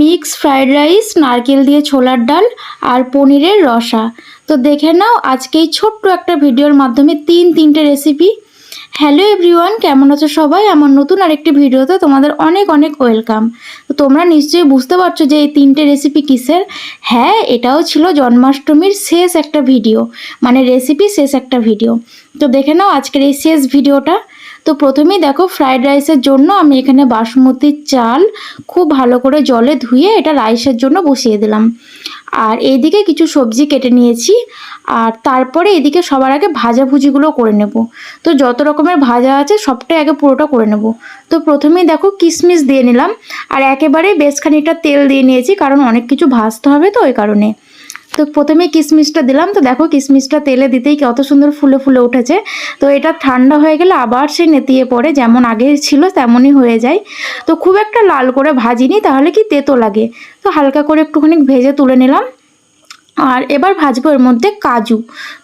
Mix fried rice, নারকেল দিয়ে ছোলার ডাল আর পনিরের রসা। তো দেখে নাও আজকে এই ছোট্ট একটা ভিডিওর মাধ্যমে তিন তিনটে রেসিপি হ্যালো এভরিওয়ান কেমন আছো সবাই? আমার নতুন আরেকটি ভিডিওতে তোমাদের অনেক অনেক ওয়েলকাম তো তোমরা নিশ্চয়ই বুঝতে পারছ যে এই তিনটে রেসিপি কিসের? হ্যাঁ এটাও ছিল জন্মাষ্টমীর শেষ একটা ভিডিও। মানে রেসিপি শেষ একটা ভিডিও। তো দেখে নাও আজকের এই শেষ ভিডিওটা। তো প্রথমেই দেখো ফ্রাইড রাইসের জন্য আমি এখানে বাসমতি চাল খুব ভালো করে জলে ধুয়ে এটা রাইসের জন্য বসিয়ে দিলাম। আর এইদিকে কিছু সবজি কেটে নিয়েছি আর তারপরে এদিকে সবার আগে ভাজাভুজিগুলো করে নেব। তো যত রকমের ভাজা আছে সবটাই আগে পুরোটা করে নেব। তো প্রথমেই দেখো কিশমিশ দিয়ে নিলাম। আর একেবারে বেশ খানিকটা তেল দিয়ে নিয়েছি কারণ অনেক কিছু ভাজতে হবে তো ওই কারণে। তো প্রথমে কিশমিশটা দিলাম, তো দেখো কিশমিশটা তেলে দিতেই কত সুন্দর ফুলে ফুলে উঠেছে। তো এটা ঠান্ডা হয়ে গেলে আবার সে নেতিয়ে পড়ে যেমন আগে ছিল তেমনই হয়ে যায়। তো খুব একটা লাল করে ভাজিনি, তাহলে কি তেতো লাগে। তো হালকা করে একটুখানি ভেজে তুলে নিলাম। আর এবার ভাজবো এর মধ্যে কাজু।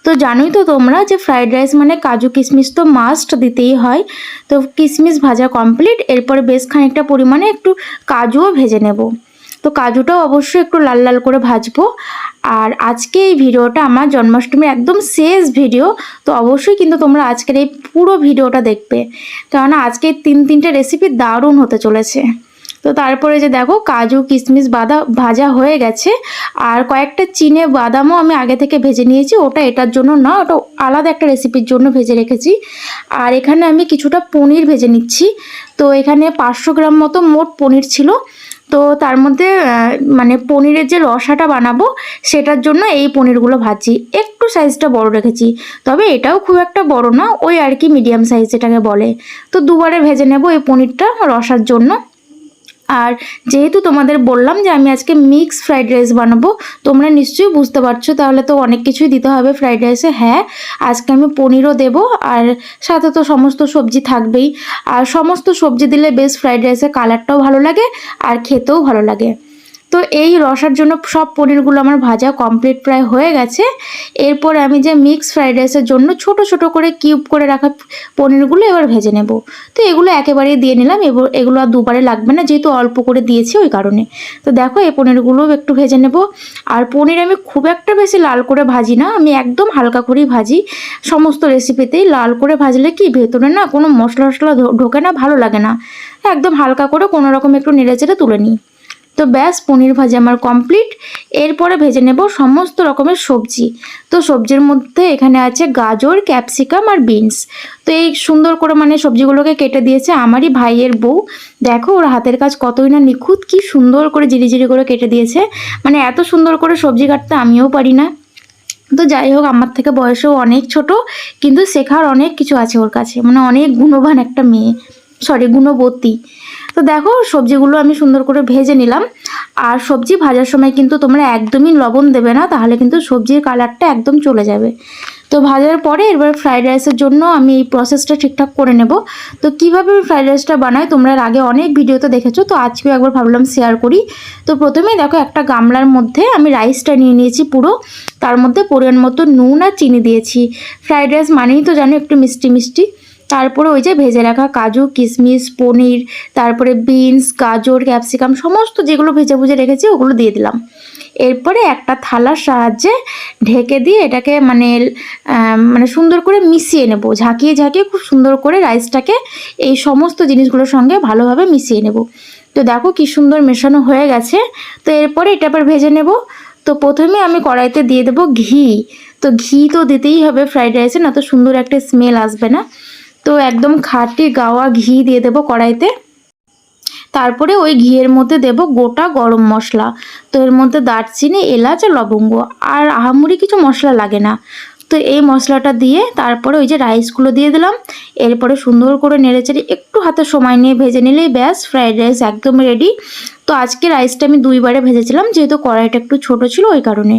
তো জানোই তো তোমরা যে ফ্রাইড রাইস মানে কাজু কিশমিশ তো মাস্ট দিতেই হয়। তো কিশমিশ ভাজা কমপ্লিট, এরপরে বেশ খানিকটা পরিমাণে একটু কাজুও ভেজে নেব। তো কাজুটাও অবশ্যই একটু লাল লাল করে ভাজবো। আর আজকে এই ভিডিওটা আমার জন্মাষ্টমীর একদম শেষ ভিডিও, তো অবশ্যই কিন্তু তোমরা আজকের এই পুরো ভিডিওটা দেখবে। কেননা আজকে তিন তিনটে রেসিপি দারুণ হতে চলেছে। তো তারপরে যে দেখো, কাজু, কিশমিশ, বাদা, ভাজা হয়ে গেছে। আর কয়েকটা চিনে বাদামও আমি আগে থেকে ভেজে নিয়েছি, ওটা এটার জন্য না, ওটা আলাদা একটা রেসিপির জন্য ভেজে রেখেছি। আর এখানে আমি কিছুটা পনির ভেজে নিচ্ছি। তো এখানে পাঁচশো গ্রাম মতো মোট পনির ছিল। তো তার মধ্যে মানে পনিরের যে রসাটা বানাবো, সেটার জন্য এই পনিরগুলো ভাজি একটু সাইজটা বড় রেখেছি, তবে এটাও খুব একটা বড় না, ওই আর কি মিডিয়াম সাইজ এটাকে বলে। তো দুবারে ভেজে নেব এই পনিরটা রসার জন্য। আর যেহেতু তোমাদের বললাম যে আমি আজকে মিক্স ফ্রাইড রাইস বানাবো, তোমরা নিশ্চয়ই বুঝতে পারছ, তাহলে তো অনেক কিছুই দিতে হবে ফ্রাইড রাইসে হ্যাঁ আজকে আমি পনিরও দেব আর সাথে তো সমস্ত সবজি থাকবেই। আর সমস্ত সবজি দিলে বেশ ফ্রাইড রাইসের কালারটাও ভালো লাগে আর খেতেও ভালো লাগে। তো এই রসার জন্য সব পনিরগুলো আমার ভাজা কমপ্লিট প্রায় হয়ে গেছে। এরপর আমি যে মিক্স ফ্রাইড রাইসের জন্য ছোট ছোট করে কিউব করে রাখা পনিরগুলো এবার ভেজে নেব। তো এগুলো একেবারেই দিয়ে নিলাম এগুলো আর দুবারে লাগবে না, যেহেতু অল্প করে দিয়েছি ওই কারণে। তো দেখো এই পনিরগুলোও একটু ভেজে নেব। আর পনির আমি খুব একটা বেশি লাল করে ভাজি না, আমি একদম হালকা করেই ভাজি। সমস্ত রেসিপিতেই লাল করে ভাজলে কি, ভেতরে না কোনো মশলা টশলা ঢোকে না, ভালো লাগে না। একদম হালকা করে কোনো রকম একটু নেড়ে চেড়ে তুলে নিই। তো ব্যাস, পনির ভাজি আমার কমপ্লিট এরপরে ভেজে নেব সমস্ত রকমের সবজি। তো সবজির মধ্যে এখানে আছে গাজর ক্যাপসিকাম আর বিনস তো এই সুন্দর করে মানে সবজিগুলোকে কেটে দিয়েছে আমারই ভাইয়ের বউ। দেখো ওর হাতের কাজ কতই না নিখুঁত, কি সুন্দর করে জিরি করে কেটে দিয়েছে। মানে এত সুন্দর করে সবজি কাটতে আমিও পারি না। তো যাই হোক, আমার থেকে বয়সেও অনেক ছোট, কিন্তু শেখার অনেক কিছু আছে ওর কাছে। মানে অনেক গুণবান একটা মেয়ে। সরি গুণবতী। তো দেখো, সবজিগুলো আমি সুন্দর করে ভেজে নিলাম। আর সবজি ভাজার সময় কিন্তু তোমরা একদমই লবণ দেবে না, তাহলে কিন্তু সবজির কালারটা একদম চলে যাবে। তো ভাজার পরে এবার ফ্রাইড রাইসের জন্য আমি এই প্রসেসটা ঠিকঠাক করে নেব। তো কীভাবে ফ্রাইড রাইসটা বানাই, তোমরা আগে অনেক ভিডিওতে দেখেছ, তো আজকেও একবার ভাবলাম শেয়ার করি। তো প্রথমেই দেখো, একটা গামলার মধ্যে আমি রাইসটা নিয়ে নিয়েছি পুরো। তার মধ্যে পরিমাণ মতো নুন আর চিনি দিয়েছি। ফ্রাইড রাইস মানেই তো জানো, একটু মিষ্টি মিষ্টি। তারপরে ওই যে ভেজে রাখা কাজু, কিশমিশ, পনির, তারপরে বিনস, গাজর, ক্যাপসিকাম, সমস্ত যেগুলো ভেজে ভুজে রেখেছি, ওগুলো দিয়ে দিলাম। এরপরে একটা থালার সাহায্যে ঢেকে দিয়ে এটাকে মানে মানে সুন্দর করে মিশিয়ে নেব। ঝাঁকিয়ে ঝাঁকিয়ে খুব সুন্দর করে রাইসটাকে এই সমস্ত জিনিসগুলোর সঙ্গে ভালোভাবে মিশিয়ে নেব। তো দেখো কি সুন্দর মেশানো হয়ে গেছে। তো এরপরে এটা আবার ভেজে নেব। তো প্রথমে আমি কড়াইতে দিয়ে দেবো ঘি। তো ঘি তো দিতেই হবে ফ্রাইড রাইসে, না তো সুন্দর একটা স্মেল আসবে না। তো একদম খাঁটি গাওয়া ঘি দিয়ে দেবো কড়াইতে। তারপরে ওই ঘিয়ের মধ্যে দেব গোটা গরম মশলা। তো এর মধ্যে দারচিনি, এলাচ আর লবঙ্গ। আর আহামুড়ি কিছু মশলা লাগে না। তো এই মশলাটা দিয়ে তারপরে ওই যে রাইসগুলো দিয়ে দিলাম। এরপরে সুন্দর করে নেড়েচেড়ে একটু হাতে সময় নিয়ে ভেজে নিলেই ব্যাস, ফ্রাইড রাইস একদম রেডি। তো আজকে রাইসটা আমি দুইবারে ভেজেছিলাম, যেহেতু কড়াইটা একটু ছোট ছিল ওই কারণে।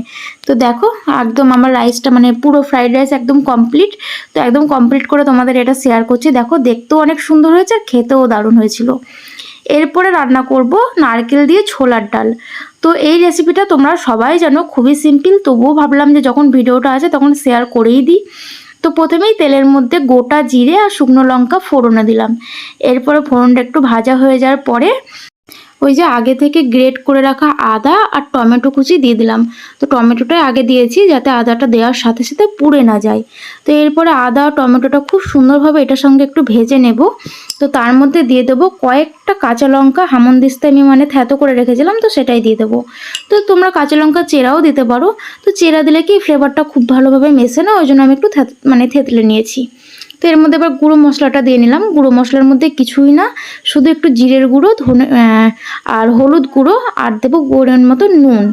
তো দেখো, একদম আমার রাইসটা মানে পুরো ফ্রাইড রাইস একদম কমপ্লিট। তো একদম কমপ্লিট করে তোমাদের এটা শেয়ার করছি। দেখো, দেখতেও অনেক সুন্দর হয়েছে আর খেতেও দারুণ হয়েছিল। এরপরে রান্না করব নারকেল দিয়ে ছোলার ডাল। তো এই রেসিপিটা তোমরা সবাই জানো, খুবই সিম্পল তবুও ভাবলাম যে যখন ভিডিওটা আছে তখন শেয়ার করেই দিই। তো প্রথমেই তেলের মধ্যে গোটা জিরে আর শুকনো লঙ্কা ফোড়নে দিলাম। এরপরে ফোড়নটা একটু ভাজা হয়ে যাওয়ার পরে ওই যে আগে থেকে গ্রেট করে রাখা আদা আর টমেটো কুচি দিয়ে দিলাম। তো টমেটোটাই আগে দিয়েছি যাতে আদাটা দেওয়ার সাথে সাথে পুড়ে না যায়। তো এরপরে আদা আর টমেটোটা খুব সুন্দরভাবে এটার সঙ্গে একটু ভেজে নেব। তো তার মধ্যে দিয়ে দেবো কয়েকটা কাঁচা লঙ্কা হামনদিস্তে আমি মানে থ্যাতো করে রেখেছিলাম, তো সেটাই দিয়ে দেবো। তো তোমরা কাঁচা লঙ্কা চেরাও দিতে পারো। তো চেরা দিলে কি ফ্লেভারটা খুব ভালোভাবে মেশে না, ওই জন্য আমি একটু মানে থেতলে নিয়েছি। তো এর মধ্যে এবার গুঁড়ো মশলাটা দিয়ে নিলাম। গুঁড়ো মশলার মধ্যে কিছুই না, শুধু একটু জিরের গুঁড়ো, ধনে আর হলুদ গুঁড়ো, আর দেবো গোড়ের মতো নুন।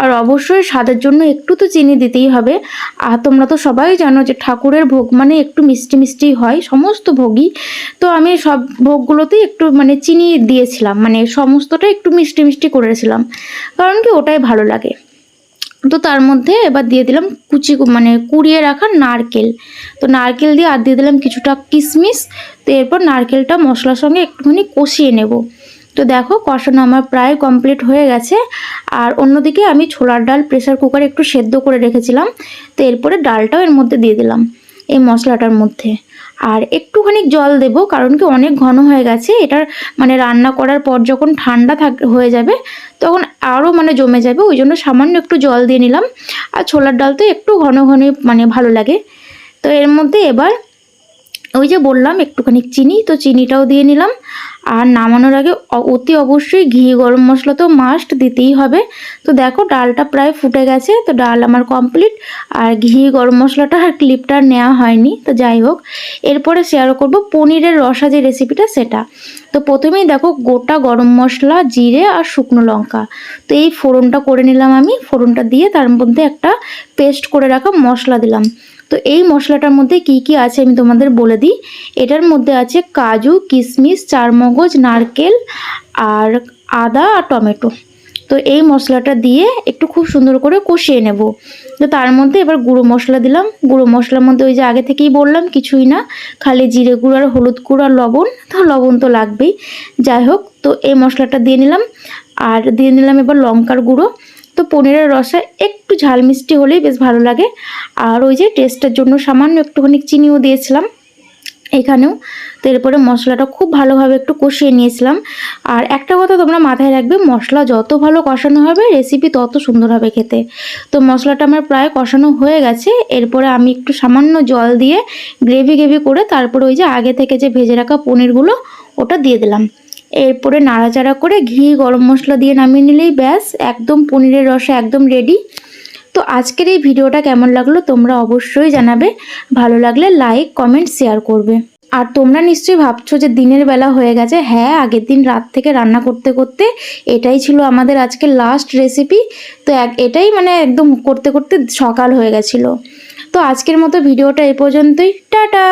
আর অবশ্যই স্বাদের জন্য একটু তো চিনি দিতেই হবে। আর তোমরা তো সবাই জানো যে ঠাকুরের ভোগ মানে একটু মিষ্টি মিষ্টি হয়, সমস্ত ভোগই। তো আমি সব ভোগগুলোতেই একটু মানে চিনি দিয়েছিলাম মানে সমস্তটা একটু মিষ্টি মিষ্টি করেছিলাম। কারণ কি ওটাই ভালো লাগে। তো তার মধ্যে এবার দিয়ে দিলাম কুচি মানে কুড়িয়ে রাখা নারকেল। তো নারকেল দিয়ে আর দিয়ে দিলাম কিছুটা কিশমিশ। তো এরপর নারকেলটা মশলার সঙ্গে একটুখানি কষিয়ে নেব। তো দেখো কষানো আমার প্রায় কমপ্লিট হয়ে গেছে। আর অন্যদিকে আমি ছোলার ডাল প্রেসার কুকারে একটু সেদ্ধ করে রেখেছিলাম। তো এরপরে ডালটাও এর মধ্যে দিয়ে দিলাম এই মশলাটার মধ্যে। আর একটুখানি জল দেব, কারণ কি অনেক ঘন হয়ে গেছে। এটার মানে রান্না করার পর যখন ঠান্ডা থাক, হয়ে যাবে, তখন আরও মানে জমে যাবে। ওই জন্য সামান্য একটু জল দিয়ে নিলাম। আর ছোলার ডাল তো একটু ঘন ঘন মানে ভালো লাগে। তো এর মধ্যে এবার ওই যে বললাম, একটুখানি চিনি, তো চিনিটাও দিয়ে নিলাম। আর নামানোর আগে অতি অবশ্যই ঘি, গরম মশলা তো মাস্ট দিতেই হবে। তো দেখো, ডালটা প্রায় ফুটে গেছে, তো ডাল আমার কমপ্লিট আর ঘি, গরম মশলাটা আর ক্লিপটা নেওয়া হয়নি, তো যাই হোক। এরপরে শেয়ার করব পনিরের রসা যে রেসিপিটা সেটা। তো প্রথমেই দেখো, গোটা গরম মশলা, জিরে আর শুকনো লঙ্কা। তো এই ফোড়নটা করে নিলাম আমি। ফোড়নটা দিয়ে তার মধ্যে একটা পেস্ট করে রাখা মশলা দিলাম। তো এই মশলাটার মধ্যে কি কি আছে আমি তোমাদের বলে দিই। এটার মধ্যে আছে কাজু কিশমিশ চারমগজ, নারকেল আর আদা আর টমেটো। তো এই মশলাটা দিয়ে একটু খুব সুন্দর করে কষিয়ে নেব। তো তার মধ্যে এবার গুঁড়ো মশলা দিলাম। গুঁড়ো মশলার মধ্যে ওই যে আগে থেকেই বললাম, কিছুই না। খালি জিরে গুঁড়ো আর হলুদ গুঁড়ো আর লবণ। তো লবণ তো লাগবেই। যাই হোক, তো এই মশলাটা দিয়ে নিলাম। আর দিয়ে নিলাম এবার লঙ্কার গুঁড়ো। তো পনিরের রসা একটু ঝাল মিষ্টি হলেই বেশ ভালো লাগে। আর ওই যে টেস্টের জন্য সামান্য একটুখানি চিনিও দিয়েছিলাম এখানেও। তো এরপরে মশলাটা খুব ভালোভাবে একটু কষিয়ে নিয়েছিলাম। আর একটা কথা তোমরা মাথায় রাখবে, মশলা যত ভালো কষানো হবে রেসিপি তত সুন্দর হবে খেতে। তো মশলাটা আমার প্রায় কষানো হয়ে গেছে। এরপরে আমি একটু সামান্য জল দিয়ে গ্রেভি গ্রেভি করে তারপরে ওই যে আগে থেকে যে ভেজে রাখা পনিরগুলো, ওটা দিয়ে দিলাম। এরপরে নাড়াচাড়া করে ঘি, গরম মশলা দিয়ে নামিয়ে নিলেই ব্যাস, একদম পনিরের রসা একদম রেডি তো আজকের এই ভিডিওটা কেমন লাগল তোমরা অবশ্যই জানাবে। ভালো লাগলে লাইক কমেন্ট শেয়ার করবে। আর তোমরা নিশ্চয়ই ভাবছ যে দিনের বেলা হয়ে গেছে। হ্যাঁ আগের দিন রাত থেকে রান্না করতে করতে এটাই ছিল আমাদের আজকে লাস্ট রেসিপি তো এটাই মানে একদম করতে করতে সকাল হয়ে গেছিল। তো আজকের মতো ভিডিওটা এই পর্যন্তই। টাটা!